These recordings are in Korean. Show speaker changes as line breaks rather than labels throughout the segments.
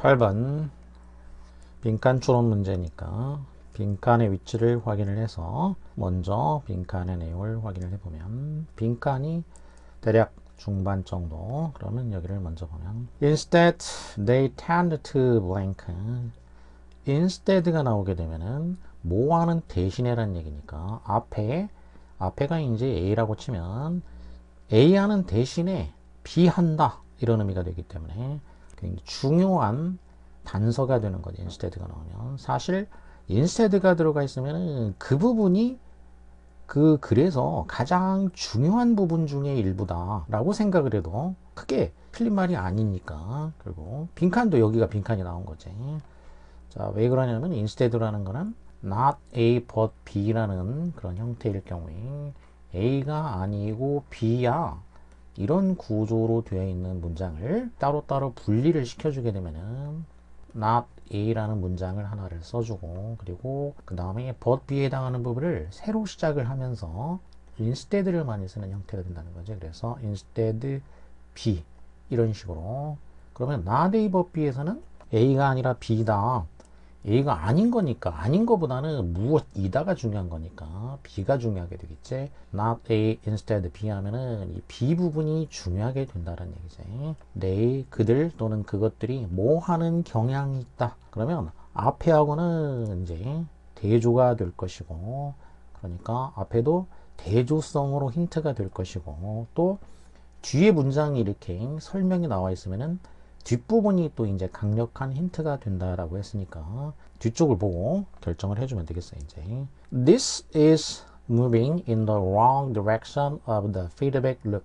8번. 빈칸 추론 문제니까 빈칸의 위치를 확인을 해서 먼저 빈칸의 내용을 확인을 해보면 빈칸이 대략 중반 정도. 그러면 여기를 먼저 보면 Instead they tend to blank. Instead가 나오게 되면은 뭐하는 대신에란 얘기니까 앞에 앞에가 이제 A라고 치면 A 하는 대신에 B 한다. 이런 의미가 되기 때문에 중요한 단서가 되는 거죠. instead가 나오면 사실 instead가 들어가 있으면 그 부분이 그 그래서 가장 중요한 부분 중의 일부다라고 생각을 해도 크게 틀린 말이 아니니까 그리고 빈칸도 여기가 빈칸이 나온 거지. 자, 왜 그러냐면 instead라는 거는 not A but B라는 그런 형태일 경우에 A가 아니고 B야 이런 구조로 되어 있는 문장을 따로따로 분리를 시켜주게 되면은 not A라는 문장을 하나를 써주고 그리고 그 다음에 but B에 해당하는 부분을 새로 시작을 하면서 instead를 많이 쓰는 형태가 된다는 거죠. 그래서 instead B 이런 식으로 그러면 not A but B에서는 A가 아니라 B다. A가 아닌 거니까 아닌 거보다는 무엇이다가 중요한 거니까 B가 중요하게 되겠지. Not A instead B 하면은 이 B 부분이 중요하게 된다는 얘기지. they 그들 또는 그것들이 뭐 하는 경향이 있다. 그러면 앞에 하고는 이제 대조가 될 것이고 그러니까 앞에도 대조성으로 힌트가 될 것이고 또 뒤에 문장이 이렇게 설명이 나와 있으면은 뒷부분이 또 이제 강력한 힌트가 된다라고 했으니까 뒤쪽을 보고 결정을 해주면 되겠어요. 이제 This is moving in the wrong direction of the feedback loop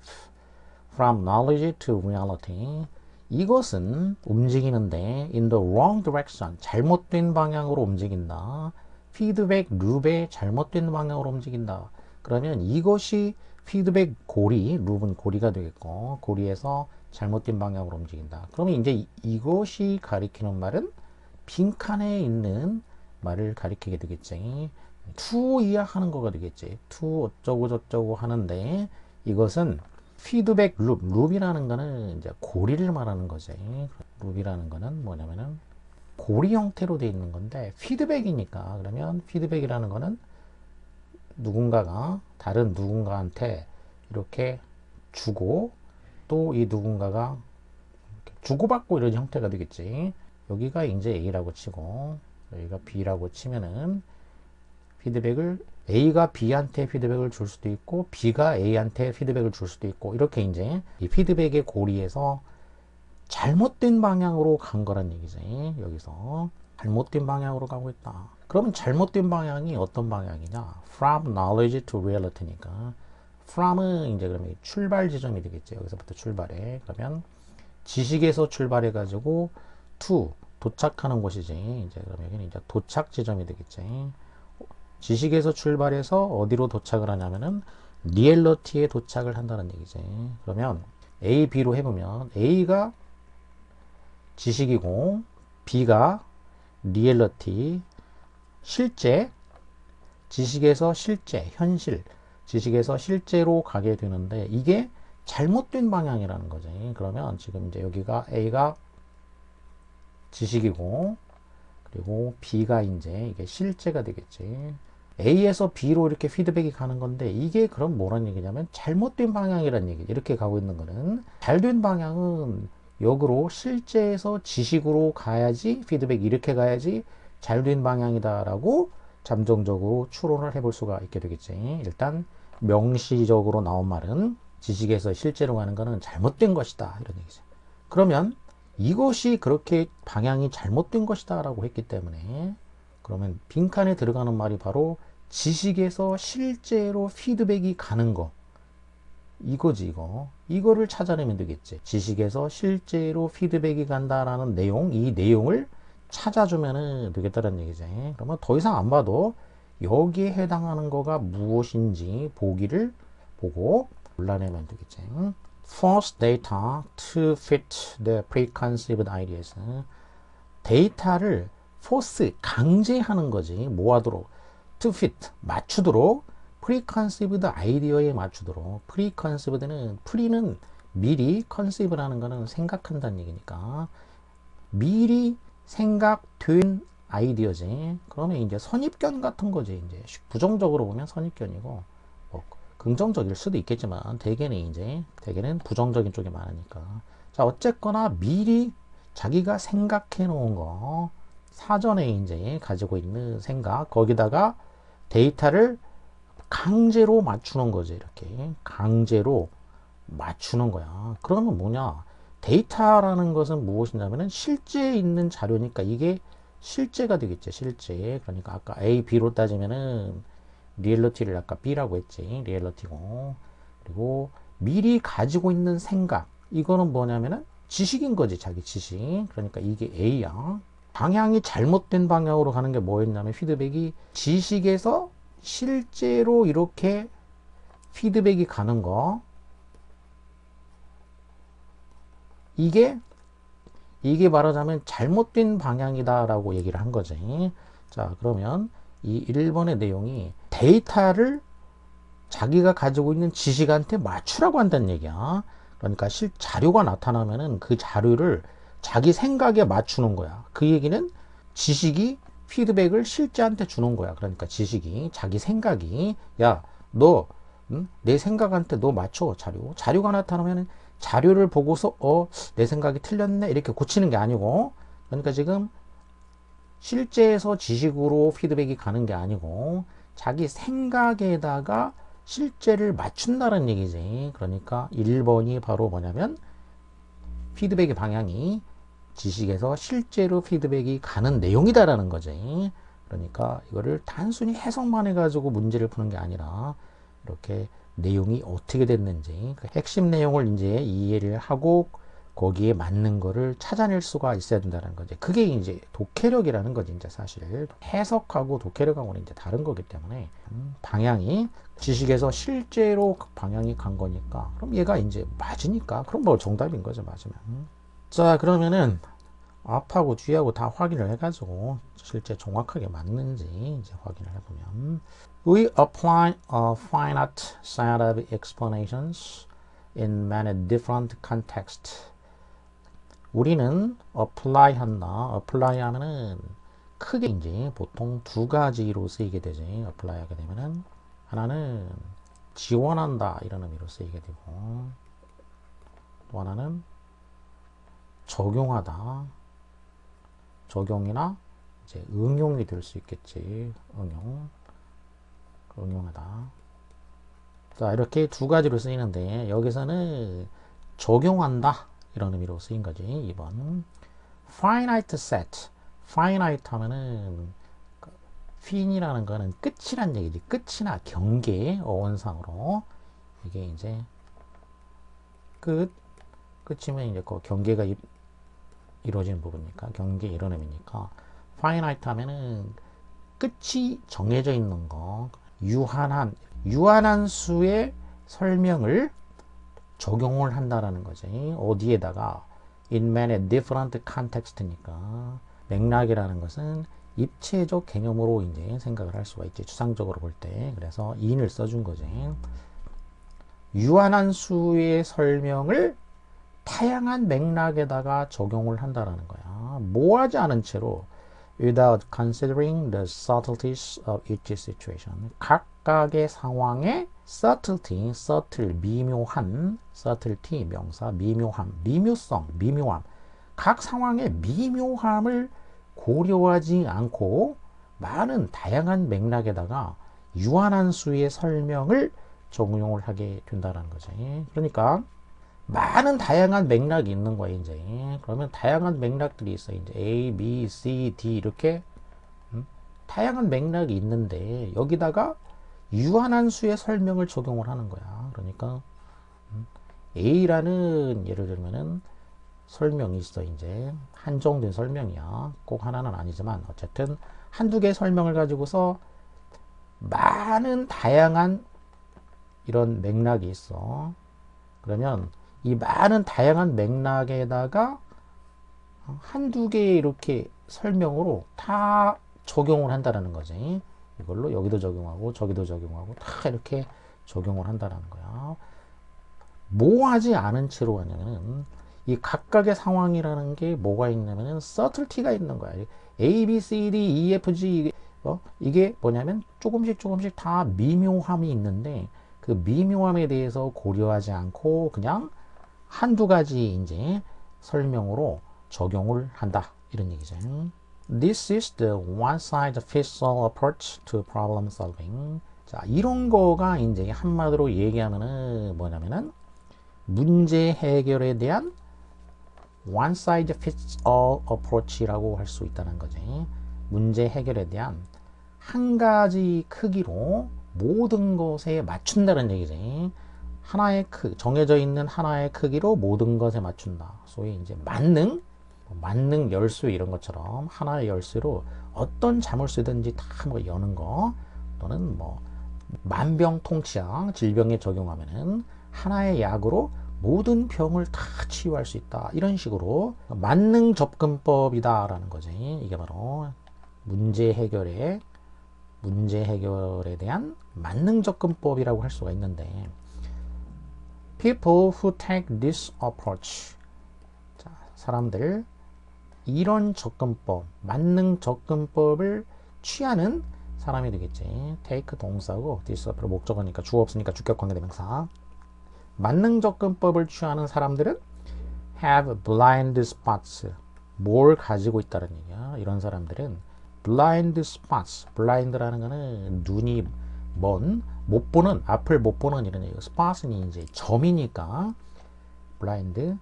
from knowledge to reality. 이것은 움직이는데 in the wrong direction 잘못된 방향으로 움직인다. 피드백 룹의 잘못된 방향으로 움직인다. 그러면 이것이 피드백 고리, 룹은 고리가 되겠고 고리에서 잘못된 방향으로 움직인다. 그러면 이제 이것이 가리키는 말은 빈칸에 있는 말을 가리키게 되겠지. to 이야하는 거가 되겠지. to 어쩌고 저쩌고 하는데 이것은 피드백 룹, 룹이라는 거는 이제 고리를 말하는 거지. 룹이라는 거는 뭐냐면은 고리 형태로 되어 있는 건데 피드백이니까 그러면 피드백이라는 거는 누군가가 다른 누군가한테 이렇게 주고 또 이 누군가가 주고받고 이런 형태가 되겠지. 여기가 이제 A라고 치고 여기가 B라고 치면은 피드백을 A가 B한테 피드백을 줄 수도 있고 B가 A한테 피드백을 줄 수도 있고 이렇게 이제 이 피드백의 고리에서 잘못된 방향으로 간 거란 얘기지. 여기서 잘못된 방향으로 가고 있다. 그러면 잘못된 방향이 어떤 방향이냐? From knowledge to reality니까 from은 이제 그러면 출발 지점이 되겠죠. 여기서부터 출발해. 그러면 지식에서 출발해 가지고 to 도착하는 곳이지. 이제 그러면 여기는 이제 도착 지점이 되겠지. 지식에서 출발해서 어디로 도착을 하냐면은 리얼러티에 도착을 한다는 얘기지. 그러면 A, B로 해보면 A가 지식이고 B가 리얼러티 실제 지식에서 실제 현실 지식에서 실제로 가게 되는데 이게 잘못된 방향이라는 거지. 그러면 지금 이제 여기가 A가 지식이고 그리고 B가 이제 이게 실제가 되겠지. A에서 B로 이렇게 피드백이 가는 건데 이게 그럼 뭐란 얘기냐면 잘못된 방향이란 얘기. 이렇게 가고 있는 거는 잘 된 방향은 역으로 실제에서 지식으로 가야지 피드백 이렇게 가야지 잘 된 방향이다라고 잠정적으로 추론을 해볼 수가 있게 되겠지. 일단 명시적으로 나온 말은 지식에서 실제로 가는 것은 잘못된 것이다 이런 얘기죠. 그러면 이것이 그렇게 방향이 잘못된 것이다 라고 했기 때문에 그러면 빈칸에 들어가는 말이 바로 지식에서 실제로 피드백이 가는 거. 이거지 이거. 이거를 찾아내면 되겠지. 지식에서 실제로 피드백이 간다라는 내용 이 내용을 찾아주면 되겠다는 얘기지. 그러면 더 이상 안 봐도 여기에 해당하는 거가 무엇인지 보기를 보고 골라내면 되겠지. Force data to fit the preconceived ideas. 데이터를 force 강제하는 거지. 뭐 하도록 to fit 맞추도록 preconceived idea에 맞추도록 preconceived는 pre는 미리 conceive라는 거는 생각한다는 얘기니까 미리 생각된 아이디어지. 그러면 이제 선입견 같은 거지. 이제 부정적으로 보면 선입견이고 뭐 긍정적일 수도 있겠지만 대개는 이제 대개는 부정적인 쪽이 많으니까. 자 어쨌거나 미리 자기가 생각해 놓은 거 사전에 이제 가지고 있는 생각 거기다가 데이터를 강제로 맞추는 거죠. 이렇게 강제로 맞추는 거야. 그러면 뭐냐? 데이터라는 것은 무엇이냐면은 실제 있는 자료니까 이게 실제가 되겠죠. 실제. 그러니까 아까 A, B로 따지면은 리얼러티를 아까 B라고 했지. 리얼러티고. 그리고 미리 가지고 있는 생각. 이거는 뭐냐면은 지식인 거지. 자기 지식. 그러니까 이게 A야. 방향이 잘못된 방향으로 가는 게 뭐였냐면 피드백이 지식에서 실제로 이렇게 피드백이 가는 거 이게 이게 말하자면 잘못된 방향이다라고 얘기를 한 거지. 자, 그러면 이 1번의 내용이 데이터를 자기가 가지고 있는 지식한테 맞추라고 한다는 얘기야. 그러니까 실 자료가 나타나면은 그 자료를 자기 생각에 맞추는 거야. 그 얘기는 지식이 피드백을 실제한테 주는 거야. 그러니까 지식이 자기 생각이 야너 응? 내 생각한테 너 맞춰 자료. 자료가 나타나면은 자료를 보고서 어 내 생각이 틀렸네 이렇게 고치는 게 아니고 그러니까 지금 실제에서 지식으로 피드백이 가는 게 아니고 자기 생각에다가 실제를 맞춘다는 얘기지. 그러니까 1번이 바로 뭐냐면 피드백의 방향이 지식에서 실제로 피드백이 가는 내용이다라는 거지. 그러니까 이거를 단순히 해석만 해가지고 문제를 푸는 게 아니라 이렇게 내용이 어떻게 됐는지 그 핵심 내용을 이제 이해를 하고 거기에 맞는 거를 찾아낼 수가 있어야 된다는 거지. 그게 이제 독해력이라는 거지, 이제 사실. 해석하고 독해력하고는 이제 다른 거기 때문에, 음, 방향이 지식에서 실제로 그 방향이 간 거니까, 그럼 얘가 이제 맞으니까, 그럼 뭐 정답인 거죠, 맞으면. 음. 자, 그러면은, 앞하고 뒤하고 다 확인을 해가지고, 실제 정확하게 맞는지 이제 확인을 해보면, We apply a finite set of explanations in many different contexts. 우리는 apply 한다. apply 하면은 크게 이제 보통 두 가지로 쓰이게 되지. apply 하게 되면은 하나는 지원한다 이런 의미로 쓰이게 되고 또 하나는 적용하다. 적용이나 이제 응용이 될 수 있겠지. 응용. 응용하다. 자, 이렇게 두 가지로 쓰이는데 여기서는 적용한다 이런 의미로 쓰인 거지. 2번. finite set. finite 하면은 fin이라는 거는 끝이란 얘기지. 끝이나 경계 어원상으로 이게 이제 끝 끝이면 이제 그 경계가 이, 이루어지는 부분이니까 경계 이런 의미니까 finite 하면은 끝이 정해져 있는 거 유한한 유한한 수의 설명을 적용을 한다라는 거지. 어디에다가 in many different context니까 맥락이라는 것은 입체적 개념으로 이제 생각을 할 수가 있지. 추상적으로 볼 때. 그래서 in을 써준 거지. 유한한 수의 설명을 다양한 맥락에다가 적용을 한다라는 거야. 모하지 않은 채로 without considering the subtleties of each situation. 각각의 상황의 subtlety, subtle, 미묘한, subtlety, 명사, 미묘함, 미묘성, 미묘함. 각 상황의 미묘함을 고려하지 않고 많은 다양한 맥락에다가 유한한 수의 설명을 적용을 하게 된다는 거지. 그러니까 많은 다양한 맥락이 있는 거예요, 이제. 그러면 다양한 맥락들이 있어. 이제 A, B, C, D 이렇게 음? 다양한 맥락이 있는데 여기다가 유한한 수의 설명을 적용을 하는 거야. 그러니까 음? A라는 예를 들면은 설명이 있어, 이제. 한정된 설명이야. 꼭 하나는 아니지만 어쨌든 한두 개의 설명을 가지고서 많은 다양한 이런 맥락이 있어. 그러면 이 많은 다양한 맥락에다가 한두 개의 이렇게 설명으로 다 적용을 한다는 거지. 이걸로 여기도 적용하고 저기도 적용하고 다 이렇게 적용을 한다는 거야. 뭐 하지 않은 채로 하냐면 이 각각의 상황이라는 게 뭐가 있냐면은 subtlety가 있는 거야. A, B, C, D, E, F, G 어? 이게 뭐냐면 조금씩 조금씩 다 미묘함이 있는데 그 미묘함에 대해서 고려하지 않고 그냥 한두 가지 이제 설명으로 적용을 한다. 이런 얘기죠. This is the one-size-fits-all approach to problem solving. 자, 이런 거가 이제 한마디로 얘기하면은 뭐냐면은 문제 해결에 대한 one size fits all approach라고 할 수 있다는 거지. 문제 해결에 대한 한 가지 크기로 모든 것에 맞춘다는 얘기지. 하나의 크 정해져 있는 하나의 크기로 모든 것에 맞춘다. 소위 이제 만능, 뭐 만능 열쇠 이런 것처럼 하나의 열쇠로 어떤 자물쇠든지 다 뭐 여는 거 또는 뭐 만병통치약 질병에 적용하면은 하나의 약으로 모든 병을 다 치유할 수 있다. 이런 식으로 만능 접근법이다라는 거지. 이게 바로 문제 해결에 문제 해결에 대한 만능 접근법이라고 할 수가 있는데 people who take this approach 자, 사람들 이런 접근법, 만능 접근법을 취하는 사람이 되겠지. take 동사고 this 앞으로 목적어니까 주어 없으니까 주격 관계대명사. 만능 접근법을 취하는 사람들은 have blind spots. 뭘 가지고 있다는 얘기야. 이런 사람들은 blind spots. blind라는 거는 눈이 먼, 못 보는, 앞을 못 보는 이런 얘기예요. spot은 이제 점이니까 blind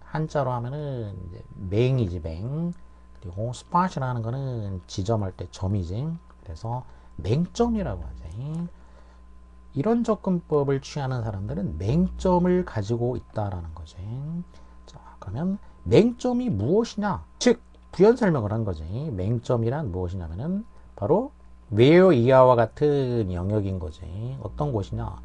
한자로 하면은 이제 맹이지 맹. 그리고 spot이라는 거는 지점할 때 점이지. 그래서 맹점이라고 하지. 이런 접근법을 취하는 사람들은 맹점을 가지고 있다라는 거지. 자, 그러면 맹점이 무엇이냐? 즉, 부연 설명을 한 거지. 맹점이란 무엇이냐면은 바로 where 이하와 같은 영역인 거지. 어떤 곳이냐?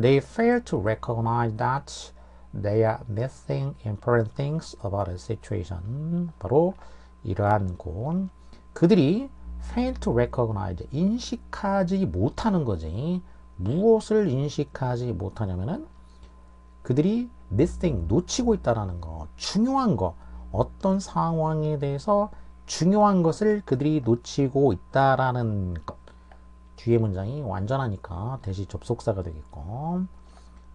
They fail to recognize that they are missing important things about a situation. 바로 이러한 곳. 그들이 fail to recognize, 인식하지 못하는 거지. 무엇을 인식하지 못하냐면은 그들이 missing, 놓치고 있다라는 거, 중요한 거, 어떤 상황에 대해서 중요한 것을 그들이 놓치고 있다라는 것. 뒤에 문장이 완전하니까 대시 접속사가 되겠고,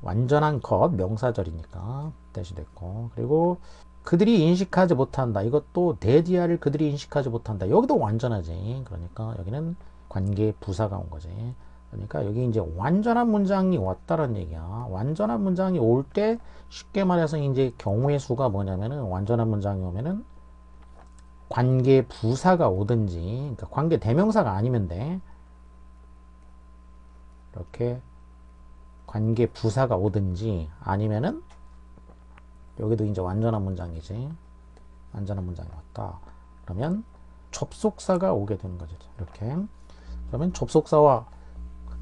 완전한 것, 명사절이니까 대시 됐고, 그리고 그들이 인식하지 못한다. 이것도 대디아를 그들이 인식하지 못한다. 여기도 완전하지. 그러니까 여기는 관계 부사가 온 거지. 그러니까 여기 이제 완전한 문장이 왔다는 얘기야. 완전한 문장이 올 때 쉽게 말해서 이제 경우의 수가 뭐냐면은 완전한 문장이 오면은 관계 부사가 오든지 그러니까 관계 대명사가 아니면 돼. 이렇게 관계 부사가 오든지 아니면은 여기도 이제 완전한 문장이지. 완전한 문장이 왔다. 그러면 접속사가 오게 되는 거죠. 이렇게. 그러면 접속사와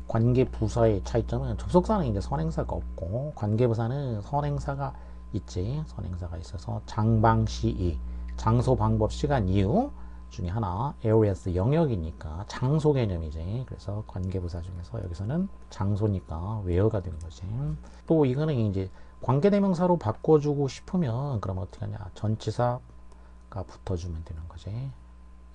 관계 부사의 차이점은 접속사는 이제 선행사가 없고 관계 부사는 선행사가 있지. 선행사가 있어서 장방시이 장소 방법 시간 이유 중에 하나. areas 영역이니까 장소 개념이지. 그래서 관계 부사 중에서 여기서는 장소니까 where가 되는 거지. 또 이거는 이제 관계대명사로 바꿔주고 싶으면 그럼 어떻게 하냐? 전치사가 붙어주면 되는 거지.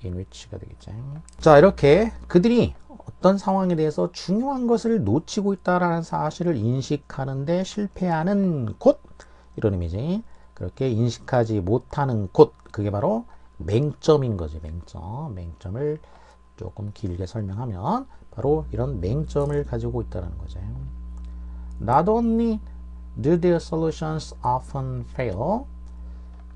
in which가 되겠지. 자 이렇게 그들이 어떤 상황에 대해서 중요한 것을 놓치고 있다라는 사실을 인식하는데 실패하는 곳. 이런 의미지 그렇게 인식하지 못하는 곳 그게 바로 맹점인 거지 맹점 맹점을 조금 길게 설명하면 바로 이런 맹점을 가지고 있다는 거지 not only Do their solutions often fail?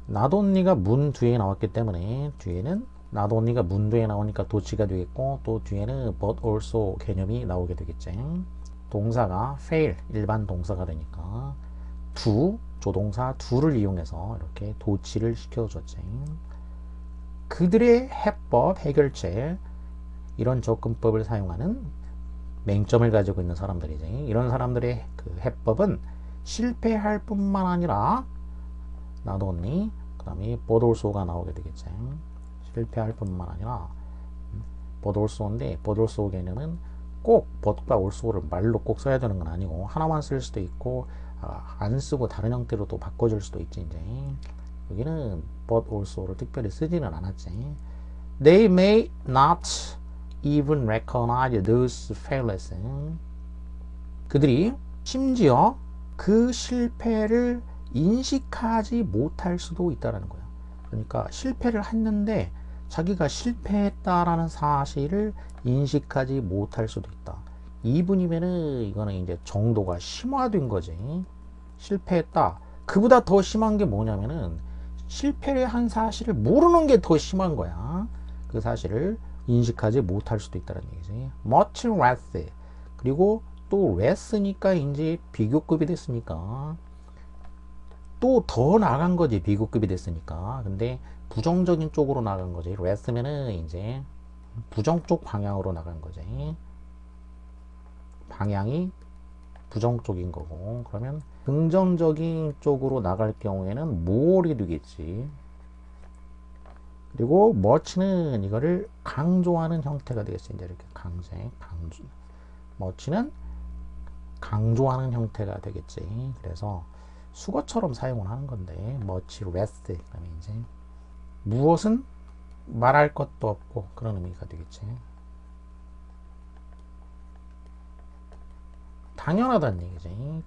나돈니가 문 뒤에 나왔기 때문에 뒤에는 나돈니가 문 뒤에 나오니까 도치가 되겠고 또 뒤에는 but also 개념이 나오게 되겠지. 동사가 fail 일반 동사가 되니까 두 조동사 두를 이용해서 이렇게 도치를 시켜줬지. 그들의 해법 해결책 이런 접근법을 사용하는 맹점을 가지고 있는 사람들이지. 이런 사람들의 그 해법은 실패할 뿐만 아니라 나도 언니 그 다음에 보돌소가 나오게 되겠지 실패할 뿐만 아니라 보돌소인데 보돌소 개념은 꼭 벗과 올소를 말로 꼭 써야 되는 건 아니고 하나만 쓸 수도 있고 아, 안 쓰고 다른 형태로 또 바꿔줄 수도 있지 이제 여기는 but also를 특별히 쓰지는 않았지 they may not even recognize those failures 그들이 심지어 그 실패를 인식하지 못할 수도 있다라는 거야 그러니까 실패를 했는데 자기가 실패했다라는 사실을 인식하지 못할 수도 있다. 이분이면은 이거는 이제 정도가 심화된 거지. 실패했다. 그보다 더 심한 게 뭐냐면은 실패를 한 사실을 모르는 게 더 심한 거야. 그 사실을 인식하지 못할 수도 있다는 얘기지. much less. 그리고 또 less니까 이제 비교급이 됐으니까 또 더 나간 거지 비교급이 됐으니까. 근데 부정적인 쪽으로 나간 거지. less면은 이제 부정 쪽 방향으로 나간 거지. 방향이 부정 쪽인 거고 그러면 긍정적인 쪽으로 나갈 경우에는 more이 되겠지. 그리고 much는 이거를 강조하는 형태가 되겠지. 이제 이렇게 강제, 강조. much는 강조하는 형태가 되겠지. 그래서 수거처럼 사용을 하는 건데 much less 그러면 이제 무엇은 말할 것도 없고 그런 의미가 되겠지. 당연하다는 얘기지.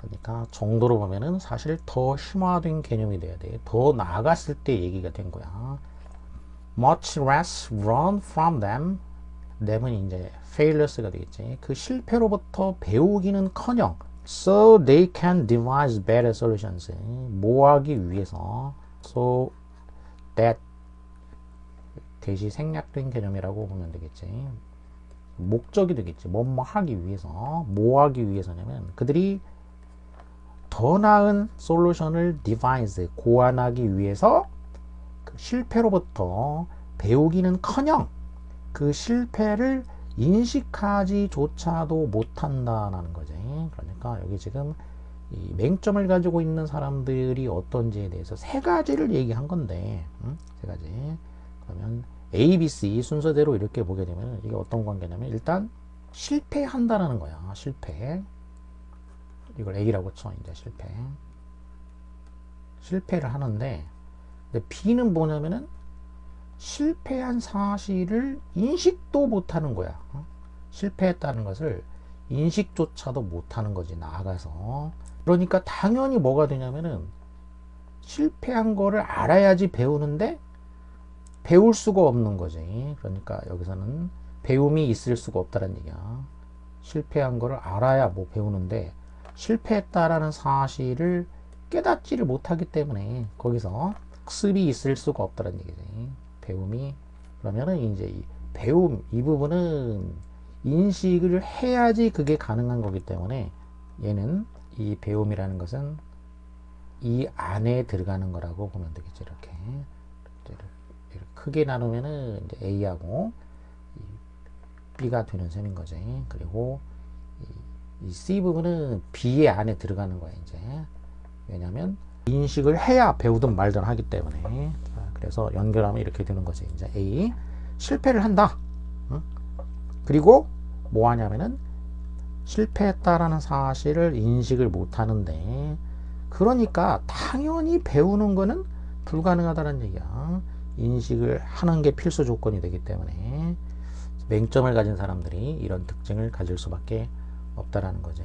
그러니까 정도로 보면은 사실 더 심화된 개념이 돼야 돼. 더 나아갔을 때 얘기가 된 거야. Much less run from them. them은 이제 failures가 되겠지. 그 실패로부터 배우기는커녕 so they can devise better solutions. 뭐 하기 위해서 so that 대시 생략된 개념이라고 보면 되겠지. 목적이 되겠지. 뭐뭐 하기 위해서. 뭐 하기 위해서냐면 그들이 더 나은 솔루션을 디바이스 고안하기 위해서 그 실패로부터 배우기는 커녕 그 실패를 인식하지조차도 못한다라는 거지. 그러니까 여기 지금 이 맹점을 가지고 있는 사람들이 어떤지에 대해서 세 가지를 얘기한 건데, 음? 세 가지. 그러면 A, B, C 순서대로 이렇게 보게 되면 이게 어떤 관계냐면 일단 실패한다라는 거야. 실패. 이걸 A라고 쳐, 이제 실패. 실패를 하는데, 근데 B는 뭐냐면은 실패한 사실을 인식도 못하는 거야. 어? 실패했다는 것을 인식조차도 못하는 거지 나아가서. 그러니까 당연히 뭐가 되냐면은 실패한 거를 알아야지 배우는데 배울 수가 없는 거지. 그러니까 여기서는 배움이 있을 수가 없다는 얘기야. 실패한 거를 알아야 뭐 배우는데 실패했다라는 사실을 깨닫지를 못하기 때문에 거기서 학습이 있을 수가 없다는 얘기지. 배움이 그러면은 이제 이 배움 이 부분은 인식을 해야지 그게 가능한 거기 때문에 얘는 이 배움이라는 것은 이 안에 들어가는 거라고 보면 되겠죠. 이렇게. 크게 나누면은 A하고 B가 되는 셈인 거지. 그리고 이 C 부분은 B의 안에 들어가는 거야, 이제. 왜냐면 인식을 해야 배우든 말든 하기 때문에. 그래서 연결하면 이렇게 되는 거지. 이제 A 실패를 한다. 그리고 뭐 하냐면은 실패했다라는 사실을 인식을 못 하는데 그러니까 당연히 배우는 거는 불가능하다는 얘기야. 인식을 하는 게 필수 조건이 되기 때문에 맹점을 가진 사람들이 이런 특징을 가질 수밖에 없다라는 거지.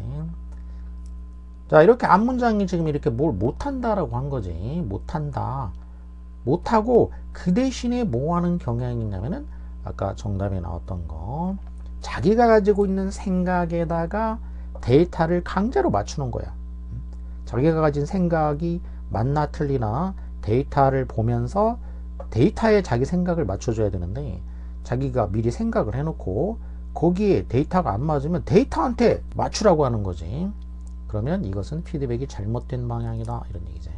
자, 이렇게 앞 문장이 지금 이렇게 뭘 못한다라고 한 거지. 못한다. 못하고 그 대신에 뭐 하는 경향이 있냐면은 아까 정답에 나왔던 거. 자기가 가지고 있는 생각에다가 데이터를 강제로 맞추는 거야. 자기가 가진 생각이 맞나 틀리나 데이터를 보면서 데이터에 자기 생각을 맞춰줘야 되는데 자기가 미리 생각을 해놓고 거기에 데이터가 안 맞으면 데이터한테 맞추라고 하는 거지. 그러면 이것은 피드백이 잘못된 방향이다 이런 얘기지.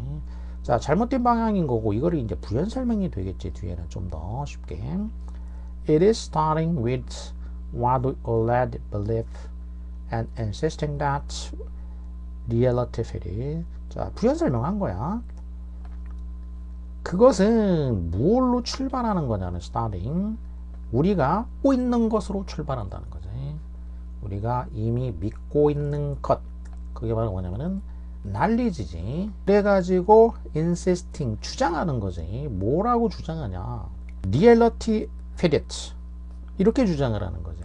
자 잘못된 방향인 거고 이거를 이제 부연 설명이 되겠지 뒤에는 좀 더 쉽게. It is starting with what we already believe and insisting that relativity. 자 부연 설명한 거야. 그것은 무엇로 출발하는 거냐는 starting. 우리가 믿고 있는 것으로 출발한다는 거지. 우리가 이미 믿고 있는 것. 그게 바로 뭐냐면은 knowledge지. 그래가지고 insisting 주장하는 거지. 뭐라고 주장하냐? reality fact 이렇게 주장을 하는 거지.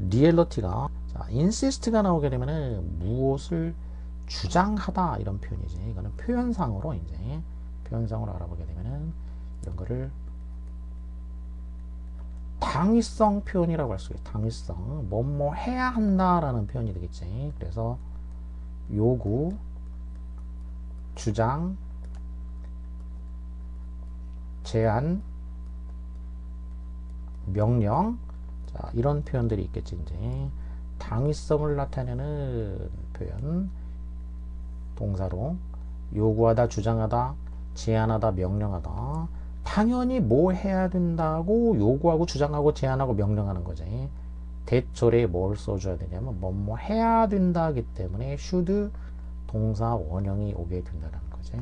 reality가 자, insist가 나오게 되면은 무엇을 주장하다 이런 표현이지. 이거는 표현상으로 이제 표현상으로 알아보게 되면은 이런 거를 당위성 표현이라고 할 수 있어요. 당위성. 뭐뭐 해야 한다라는 표현이 되겠지. 그래서 요구, 주장, 제안, 명령, 자, 이런 표현들이 있겠지, 이제. 당위성을 나타내는 표현, 동사로, 요구하다, 주장하다, 제안하다, 명령하다. 당연히 뭐 해야 된다고 요구하고, 주장하고, 제안하고, 명령하는 거지. 대절에 뭘 써줘야 되냐면 뭐 뭐 해야 된다기 때문에 should 동사 원형이 오게 된다는 거지.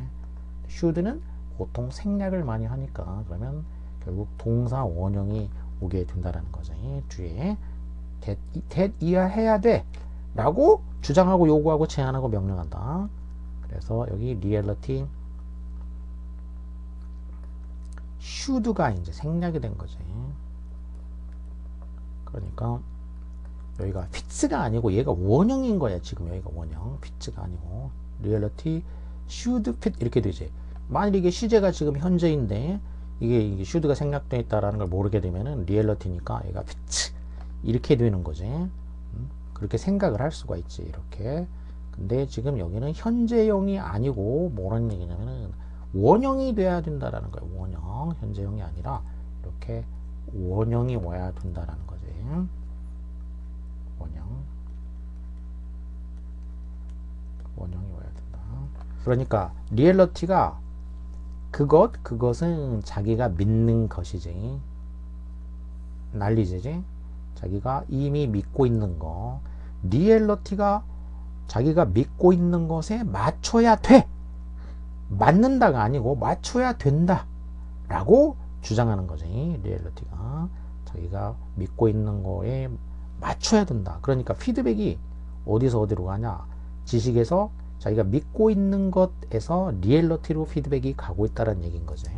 should는 보통 생략을 많이 하니까 그러면 결국 동사 원형이 오게 된다는 거지. 뒤에 that 이하 해야 돼 라고 주장하고 요구하고 제안하고 명령한다. 그래서 여기 reality should가 이제 생략이 된 거지. 그러니까 여기가 피츠가 아니고 얘가 원형인 거야 지금 여기가 원형. 피츠가 아니고. reality should fit 이렇게 되지. 만일 이게 시제가 지금 현재인데 이게, should가 생략되어 있다라는 걸 모르게 되면은 reality니까 얘가 피츠 이렇게 되는 거지. 음? 그렇게 생각을 할 수가 있지 이렇게. 근데 지금 여기는 현재형이 아니고 뭐라는 얘기냐면은 원형이 돼야 된다라는 거예요. 원형 현재형이 아니라 이렇게 원형이 와야 된다라는 거지. 원형. 원형이 와야 된다. 그러니까 리얼러티가 그것 그것은 자기가 믿는 것이지. 난리지지? 자기가 이미 믿고 있는 거. 리얼러티가 자기가 믿고 있는 것에 맞춰야 돼 맞는다가 아니고 맞춰야 된다 라고 주장하는 거지 리얼러티가 자기가 믿고 있는 거에 맞춰야 된다. 그러니까 피드백이 어디서 어디로 가냐? 지식에서 자기가 믿고 있는 것에서 리얼러티로 피드백이 가고 있다는 얘기인 거죠.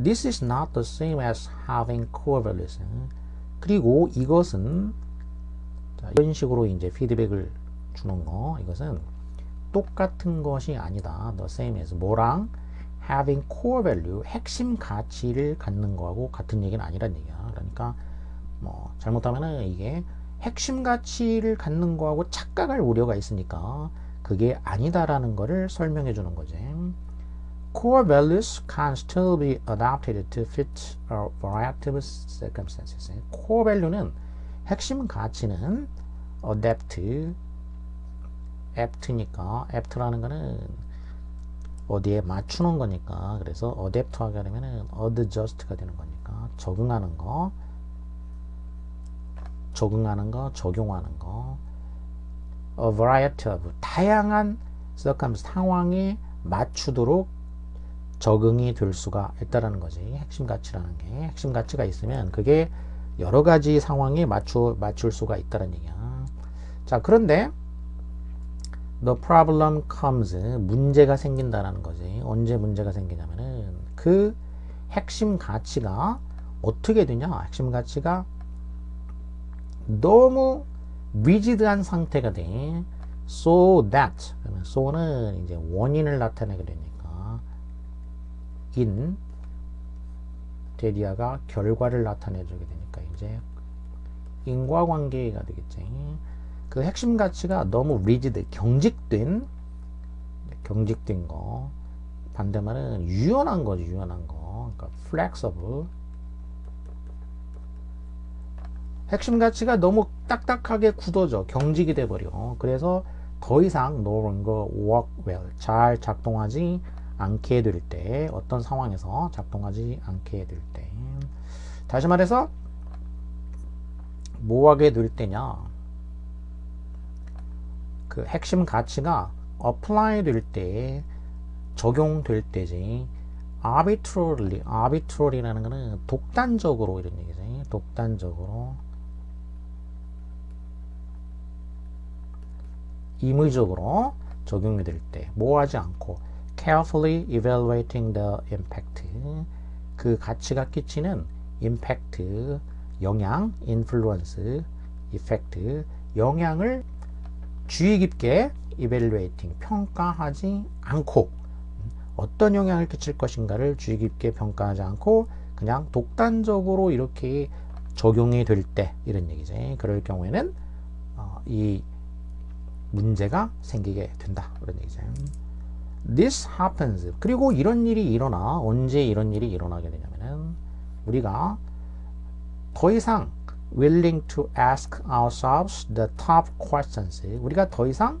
This is not the same as having values. 그리고 이것은 자, 이런 식으로 이제 피드백을 주는 거 이것은 똑같은 것이 아니다. The same as 뭐랑 having core value 핵심 가치를 갖는 거하고 같은 얘기는 아니란 얘기야. 그러니까 뭐 잘못하면은 이게 핵심 가치를 갖는 거하고 착각할 우려가 있으니까 그게 아니다라는 거를 설명해 주는 거지. Core values can still be adapted to fit a variety of circumstances. Core value는 핵심 가치는 adapt, apt니까 apt라는 거는 어디에 맞추는 거니까 그래서 adapt 하게 되면은 adjust가 되는 거니까 적응하는 거 적응하는 거, 적용하는 거. A variety of 다양한 상황에 맞추도록 적응이 될 수가 있다라는 거지. 핵심 가치라는 게 핵심 가치가 있으면 그게 여러 가지 상황에 맞추 맞출 수가 있다는 얘기야. 자, 그런데 the problem comes 문제가 생긴다라는 거지. 언제 문제가 생기냐면은 그 핵심 가치가 어떻게 되냐? 핵심 가치가 너무 리지드한 상태가 돼. So that so는 이제 원인을 나타내게 되니까 in 데리아가 결과를 나타내주게 되니까 이제 인과관계가 되겠지. 그 핵심 가치가 너무 리지드 경직된 경직된 거. 반대말은 유연한 거지 유연한 거. 그러니까 flexible. 핵심 가치가 너무 딱딱하게 굳어져 경직이 돼버려. 그래서 더 이상 no longer work well. 잘 작동하지 않게 될때 어떤 상황에서 작동하지 않게 될 때. 다시 말해서 뭐 하게 될 때냐 그 핵심 가치가 apply 될 때 적용될 때지 arbitrarily arbitrary라는 거는 독단적으로 이런 얘기지 독단적으로 임의적으로 적용이 될 때 뭐 하지 않고 carefully evaluating the impact 그 가치가 끼치는 impact 영향 influence effect 영향을 주의 깊게 evaluating 평가하지 않고 어떤 영향을 끼칠 것인가를 주의 깊게 평가하지 않고 그냥 독단적으로 이렇게 적용이 될 때 이런 얘기지. 그럴 경우에는 어, 이 문제가 생기게 된다. 그런 얘기죠. This happens. 그리고 이런 일이 일어나 언제 이런 일이 일어나게 되냐면은 우리가 더 이상 willing to ask ourselves the tough questions. 우리가 더 이상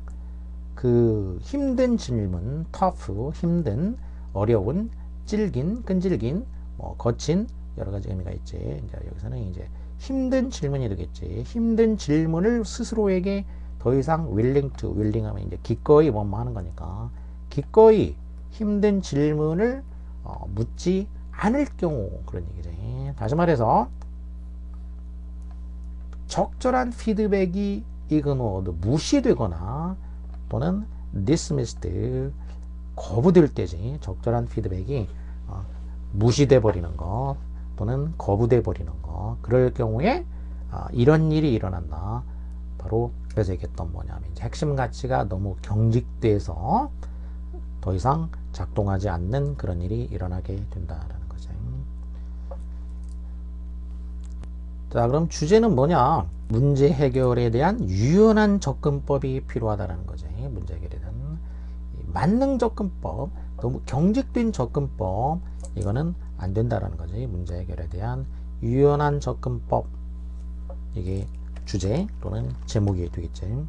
그 힘든 질문, tough, 힘든, 어려운, 질긴, 끈질긴, 뭐 거친 여러 가지 의미가 있지. 이제 여기서는 이제 힘든 질문이 되겠지. 힘든 질문을 스스로에게 더 이상 willing to, willing 하면 이제 기꺼이 뭐뭐 하는 거니까 기꺼이 힘든 질문을 어, 묻지 않을 경우 그런 얘기지. 다시 말해서 적절한 피드백이 이그노드 무시되거나 또는 dismissed 거부될 때지 적절한 피드백이 어, 무시돼 버리는 것 또는 거부돼 버리는 것 그럴 경우에 아, 이런 일이 일어난다. 바로 그래서 얘기했던 뭐냐면 핵심 가치가 너무 경직돼서 더 이상 작동하지 않는 그런 일이 일어나게 된다라는 거죠. 자, 그럼 주제는 뭐냐? 문제 해결에 대한 유연한 접근법이 필요하다는 거죠. 문제 해결에 대한 만능 접근법, 너무 경직된 접근법, 이거는 안 된다라는 거지. 문제 해결에 대한 유연한 접근법. 이게 주제 또는 제목이 되겠지.